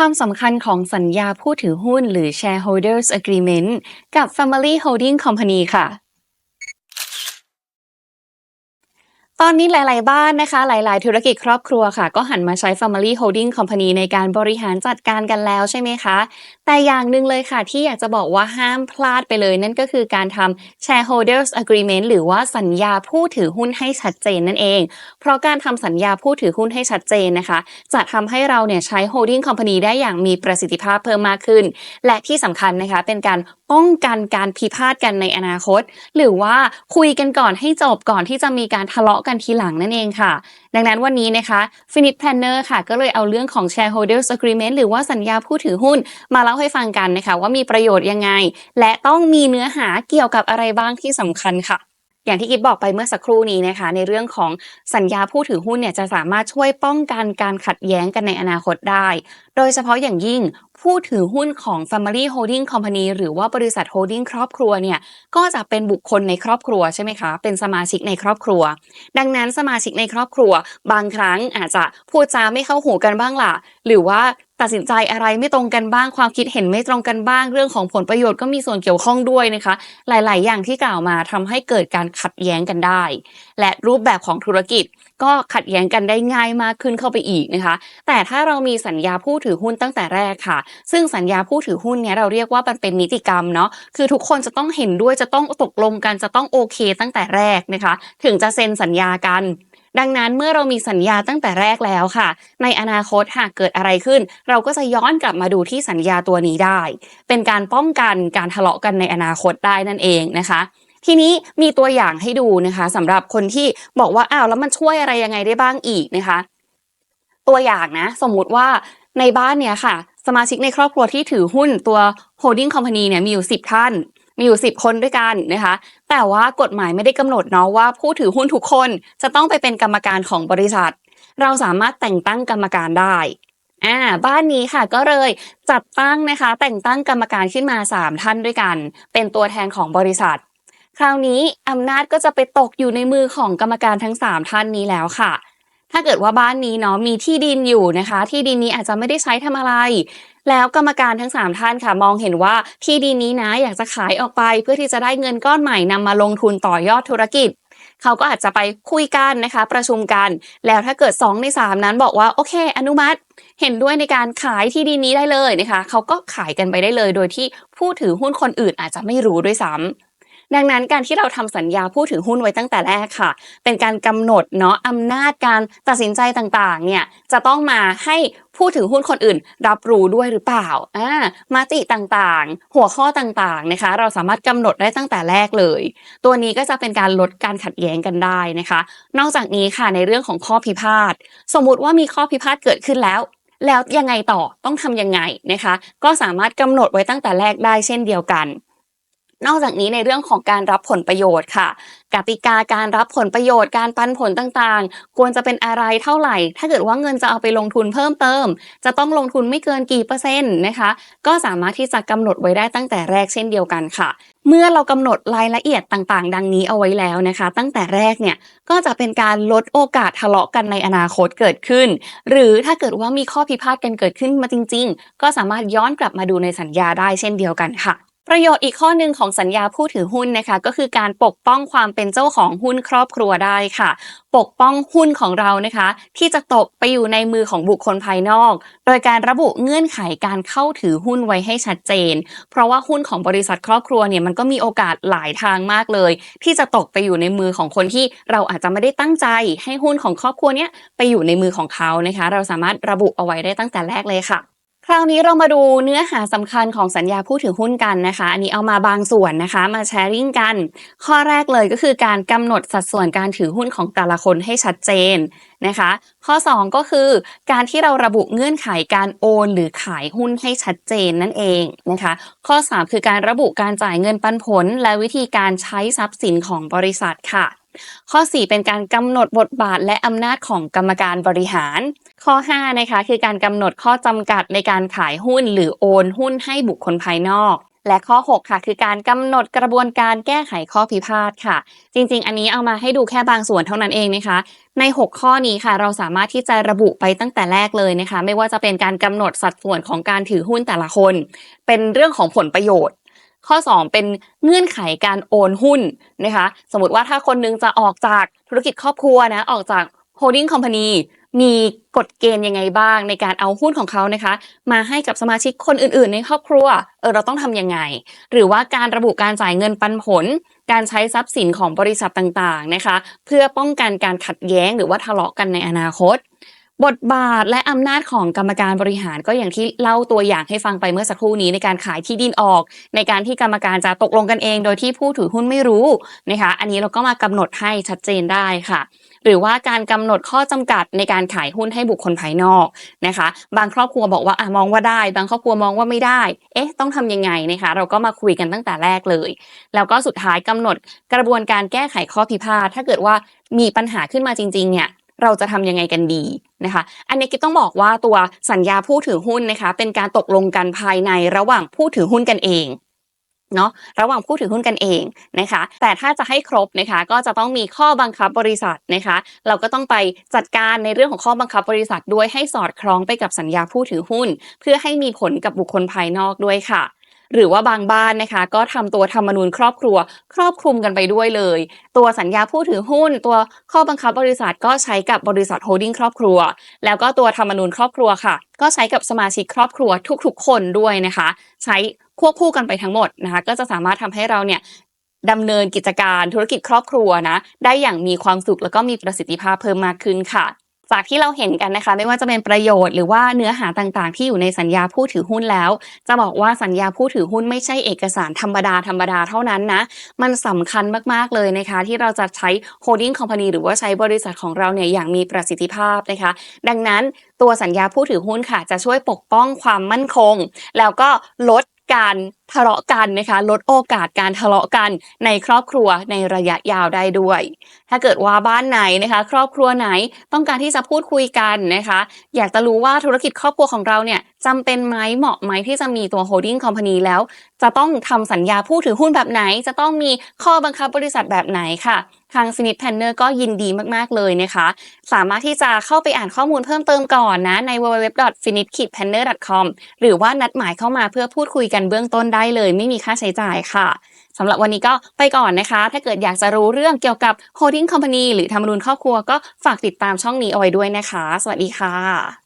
ความสำคัญของสัญญาผู้ถือหุ้นหรือ shareholders agreement กับ family holding company ค่ะ ตอนนี้หลาย ๆ บ้านนะคะ หลาย ๆ ธุรกิจครอบครัวค่ะ ก็หันมาใช้ Family Holding Company ในการบริหารจัดการกันแล้วใช่ไหมคะ แต่อย่างหนึ่งเลยค่ะ ที่อยากจะบอกว่าห้ามพลาดไปเลย นั่นก็คือการทำ Shareholders Agreement หรือว่าสัญญาผู้ถือหุ้นให้ชัดเจนนั่นเอง เพราะการทำสัญญาผู้ถือหุ้นให้ชัดเจนนะคะ จะทำให้เราเนี่ยใช้ Holding Company ได้อย่างมีประสิทธิภาพเพิ่มมากขึ้น และที่สำคัญนะคะ เป็นการป้องกันการพิพาทกันในอนาคต หรือว่าคุยกันก่อนให้จบก่อนที่จะมีการทะเลาะกันทีหลังนั่นเองค่ะ ดังนั้นวันนี้นะคะ Finit Planner ค่ะ ก็เลยเอาเรื่องของ Shareholders Agreement หรือว่าสัญญาผู้ถือหุ้น มาเล่าให้ฟังกันนะคะ ว่ามีประโยชน์ยังไง และต้องมีเนื้อหาเกี่ยวกับอะไรบ้างที่สำคัญค่ะอย่างที่กิ๊บบอกไปเมื่อสักครู่นี้นะคะ ในเรื่องของสัญญาผู้ถือหุ้นเนี่ยจะสามารถช่วยป้องกันการขัดแย้งกันในอนาคตได้ โดยเฉพาะอย่างยิ่งผู้ถือหุ้นของ Family Holding Company หรือว่าบริษัท Holding ครอบครัวเนี่ยก็จะเป็นบุคคลในครอบครัวใช่ไหมคะ เป็นสมาชิกในครอบครัว ดังนั้นสมาชิกในครอบครัว บางครั้งอาจจะพูดจาไม่เข้าหูกันบ้างล่ะ หรือว่าตัดสินใจอะไรไม่ตรงกันบ้างความคิดเห็นไม่ตรงกันบ้างเรื่องของผลประโยชน์ก็มีส่วนเกี่ยวข้องด้วยนะคะ หลาย ๆ อย่างที่กล่าวมาทำให้เกิดการขัดแย้งกันได้ และรูปแบบของธุรกิจก็ขัดแย้งกันได้ง่ายมากขึ้นเข้าไปอีกนะคะ แต่ถ้าเรามีสัญญาผู้ถือหุ้นตั้งแต่แรกค่ะ ซึ่งสัญญาผู้ถือหุ้นเนี้ยเราเรียกว่ามันเป็นนิติกรรมเนาะ คือทุกคนจะต้องเห็นด้วยจะต้องตกลงกันจะต้องโอเคตั้งแต่แรกนะคะ ถึงจะเซ็นสัญญากันดังนั้นเมื่อเรามีสัญญาตั้งแต่แรกแล้วค่ะ ในอนาคตหากเกิดอะไรขึ้น เราก็จะย้อนกลับมาดูที่สัญญาตัวนี้ได้ เป็นการป้องกันการทะเลาะกันในอนาคตได้นั่นเองนะคะ ทีนี้มีตัวอย่างให้ดูนะคะสำหรับคนที่บอกว่าอ้าวแล้วมันช่วยอะไรยังไงได้บ้างอีกนะคะ ตัวอย่างนะ สมมุติว่าในบ้านเนี่ยค่ะ สมาชิกในครอบครัวที่ถือหุ้นตัว holding company เนี่ยมีอยู่ 10 ท่าน มีอยู่ 10 คนด้วยกันนะคะ แต่ว่ากฎหมายไม่ได้กำหนดเนาะว่าผู้ถือหุ้นทุกคนจะต้องไปเป็นกรรมการของบริษัท เราสามารถแต่งตั้งกรรมการได้อ่าบ้านนี้ค่ะก็เลยจัดตั้งนะคะ แต่งตั้งกรรมการขึ้นมา 3 ท่านด้วยกัน เป็นตัวแทนของบริษัท คราวนี้อำนาจก็จะไปตกอยู่ในมือของกรรมการทั้ง 3 ท่านนี้แล้วค่ะ ถ้าเกิดว่าบ้านนี้เนาะมีที่ดินอยู่นะคะ ที่ดินนี้อาจจะไม่ได้ใช้ทำอะไร แล้วกรรมการทั้ง 3 ท่านค่ะ มองเห็นว่าที่ดินนี้นะอยากจะขายออกไป เพื่อที่จะได้เงินก้อนใหม่นำมาลงทุนต่อยอดธุรกิจเขาก็อาจจะไปคุยกันนะคะ ประชุมกัน แล้วถ้าเกิด 2 ใน 3 นั้นบอกว่าโอเค อนุมัติเห็นด้วยในการขายที่ดินนี้ได้เลยนะคะเขาก็ขายกันไปได้เลย โดยที่ผู้ถือหุ้นคนอื่นอาจจะไม่รู้ด้วยซ้ำ ดังนั้นการที่เราทำสัญญาผู้ถือหุ้นไว้ตั้งแต่แรกค่ะ เป็นการกำหนดเนาะอำนาจการตัดสินใจต่างๆ เนี่ยจะต้องมาให้ผู้ถือหุ้นคนอื่น รับรู้ด้วยหรือเปล่าอ่ามาติต่างๆ หัวข้อต่างๆนะคะ เราสามารถกำหนดได้ตั้งแต่แรกเลย ตัวนี้ก็จะเป็นการลดการขัดแย้งกันได้นะคะ นอกจากนี้ค่ะในเรื่องของข้อพิพาท สมมุติว่ามีข้อพิพาทเกิดขึ้นแล้วแล้วยังไงต่อต้องทำยังไงนะคะ ก็สามารถกำหนดไว้ตั้งแต่แรกได้เช่นเดียวกัน นอกจากนี้ในเรื่องของการรับผลประโยชน์ค่ะ กติกาการรับผลประโยชน์การปันผลต่างๆ ควรจะเป็นอะไรเท่าไหร่ ถ้าเกิดว่าเงินจะเอาไปลงทุนเพิ่มเติม จะต้องลงทุนไม่เกินกี่เปอร์เซ็นต์นะคะ ก็สามารถที่จะกำหนดไว้ได้ตั้งแต่แรกเช่นเดียวกันค่ะเมื่อเรากำหนดรายละเอียดต่างๆ ดังนี้เอาไว้แล้วนะคะ ตั้งแต่แรกเนี่ยก็จะเป็นการลดโอกาสทะเลาะกันในอนาคตเกิดขึ้น หรือถ้าเกิดว่ามีข้อพิพาทกันเกิดขึ้นมาจริง ๆ ก็สามารถย้อนกลับมาดูในสัญญาได้เช่นเดียวกันค่ะ ประโยชน์อีกข้อหนึ่งของสัญญาผู้ถือหุ้นนะคะก็คือการปกป้องความเป็นเจ้าของหุ้นครอบครัวได้ค่ะ ปกป้องหุ้นของเรานะคะ ที่จะตกไปอยู่ในมือของบุคคลภายนอก โดยการระบุเงื่อนไขการเข้าถือหุ้นไว้ให้ชัดเจน เพราะว่าหุ้นของบริษัทครอบครัวเนี่ยมันก็มีโอกาสหลายทางมากเลย ที่จะตกไปอยู่ในมือของคนที่เราอาจจะไม่ได้ตั้งใจ ให้หุ้นของครอบครัวเนี้ยไปอยู่ในมือของเขานะคะ เราสามารถระบุเอาไว้ได้ตั้งแต่แรกเลยค่ะ คราวนี้เรามาดูเนื้อหาสำคัญของสัญญาผู้ถือหุ้นกันนะคะ อันนี้เอามาบางส่วนนะคะ มาแชร์ริ่งกัน ข้อแรกเลยก็คือการกำหนดสัดส่วนการถือหุ้นของแต่ละคนให้ชัดเจนนะคะ ข้อ 2 ก็คือการที่เราระบุเงื่อนไขการโอน หรือขายหุ้นให้ชัดเจนนั่นเองนะคะ ข้อ 3 คือการระบุการจ่ายเงินปันผล และวิธีการใช้ทรัพย์สินของบริษัทค่ะข้อ 4 เป็นการกำหนดบทบาทและอำนาจของกรรมการบริหาร ข้อ 5 นะคะ คือการกำหนดข้อจำกัดในการขายหุ้นหรือโอนหุ้นให้บุคคลภายนอก และข้อ 6 ค่ะ คือการกำหนดกระบวนการแก้ไขข้อพิพาทค่ะ จริง ๆ อันนี้เอามาให้ดูแค่บางส่วนเท่านั้นเองนะคะ ใน 6 ข้อนี้ค่ะ เราสามารถที่จะระบุไปตั้งแต่แรกเลยนะคะ ไม่ว่าจะเป็นการกำหนดสัดส่วนของการถือหุ้นแต่ละคน เป็นเรื่องของผลประโยชน์ข้อ 2 เป็นเงื่อนไขการโอนหุ้นนะคะ สมมติว่าถ้าคนนึงจะออกจากธุรกิจครอบครัวนะ ออกจาก holding company มีมีกฎเกณฑ์ยังไงบ้างในการเอาหุ้นของเขานะคะ มาให้กับสมาชิกคนอื่น ๆ ในครอบครัวเออเราต้องทำยังไง หรือว่าการระบุการจ่ายเงินปันผล การใช้ทรัพย์สินของบริษัทต่างๆนะคะ เพื่อป้องกันการขัดแย้งหรือว่าทะเลาะกันในอนาคต บทบาทและอำนาจของกรรมการบริหารก็อย่างที่เล่าตัวอย่างให้ฟังไปเมื่อสักครู่นี้ในการขายที่ดินออก ในการที่กรรมการจะตกลงกันเอง โดยที่ผู้ถือหุ้นไม่รู้นะคะอันนี้เราก็มากำหนดให้ชัดเจนได้ค่ะ หรือว่าการกำหนดข้อจำกัดในการขายหุ้นให้บุคคลภายนอกนะคะ บางครอบครัวบอกว่าอะมองว่าได้ บางครอบครัวมองว่าไม่ได้ เอ๊ะ ต้องทำยังไงนะคะ เราก็มาคุยกันตั้งแต่แรกเลย แล้วก็สุดท้ายกำหนดกระบวนการแก้ไขข้อพิพาทถ้าเกิดว่ามีปัญหาขึ้นมาจริงๆเนี่ย เราจะทำยังไงกันดีนะคะ อันนี้กิ๊บต้องบอกว่าตัวสัญญาผู้ถือหุ้นนะคะ เป็นการตกลงกันภายในระหว่างผู้ถือหุ้นกันเองเนาะระหว่างผู้ถือหุ้นกันเองนะคะ แต่ถ้าจะให้ครบนะคะ ก็จะต้องมีข้อบังคับบริษัทนะคะ เราก็ต้องไปจัดการในเรื่องของข้อบังคับบริษัทด้วยให้สอดคล้องไปกับสัญญาผู้ถือหุ้น เพื่อให้มีผลกับบุคคลภายนอกด้วยค่ะ หรือว่าบางบ้านนะคะ ก็ทำตัวธรรมนูญครอบครัว ครอบคลุมกันไปด้วยเลย ตัวสัญญาผู้ถือหุ้น ตัวข้อบังคับบริษัทก็ใช้กับบริษัทโฮลดิ้งครอบครัว แล้วก็ตัวธรรมนูญครอบครัวค่ะ ก็ใช้กับสมาชิกครอบครัวทุกๆ คนด้วยนะคะ ใช้ควบคู่กันไปทั้งหมดนะคะ ก็จะสามารถทำให้เราเนี่ยดำเนินกิจการธุรกิจครอบครัวนะ ได้อย่างมีความสุขแล้วก็มีประสิทธิภาพเพิ่มมากขึ้นค่ะ จากที่เราเห็นกันนะคะ ไม่ว่าจะเป็นประโยชน์หรือว่าเนื้อหาต่างๆ ที่อยู่ในสัญญาผู้ถือหุ้นแล้ว จะบอกว่าสัญญาผู้ถือหุ้นไม่ใช่เอกสารธรรมดาธรรมดาเท่านั้นนะ มันสำคัญมากๆเลยนะคะ ที่เราจะใช้ holding company หรือว่าใช้บริษัทของเราเนี่ยอย่างมีประสิทธิภาพนะคะ ดังนั้นตัวสัญญาผู้ถือหุ้นค่ะ จะช่วยปกป้องความมั่นคง แล้วก็ลด การทะเลาะกันนะคะลดโอกาสการทะเลาะกันในครอบครัวในระยะยาวได้ด้วย ถ้าเกิดว่าบ้านไหนนะคะ ครอบครัวไหนต้องการที่จะพูดคุยกันนะคะ อยากจะรู้ว่าธุรกิจครอบครัวของเราเนี่ยจำเป็นไหมเหมาะไหมที่จะมีตัว holding company แล้ว จะต้องทำสัญญาผู้ถือหุ้นแบบไหน จะต้องมีข้อบังคับบริษัทแบบไหนค่ะ ทาง Finit Planner ก็ยินดีมากๆเลยนะคะ สามารถที่จะเข้าไปอ่านข้อมูลเพิ่มเติมก่อนนะใน www.finit-planner.com หรือว่านัดหมายเข้ามาเพื่อพูดคุยกันเบื้องต้นได้เลย ไม่มีค่าใช้จ่ายค่ะสำหรับวันนี้ก็ไปก่อนนะคะ ถ้าเกิดอยากจะรู้เรื่องเกี่ยวกับ holding company หรือธรรมนูญครอบครัวก็ฝากติดตามช่องนี้เอาไว้ด้วยนะคะ สวัสดีค่ะ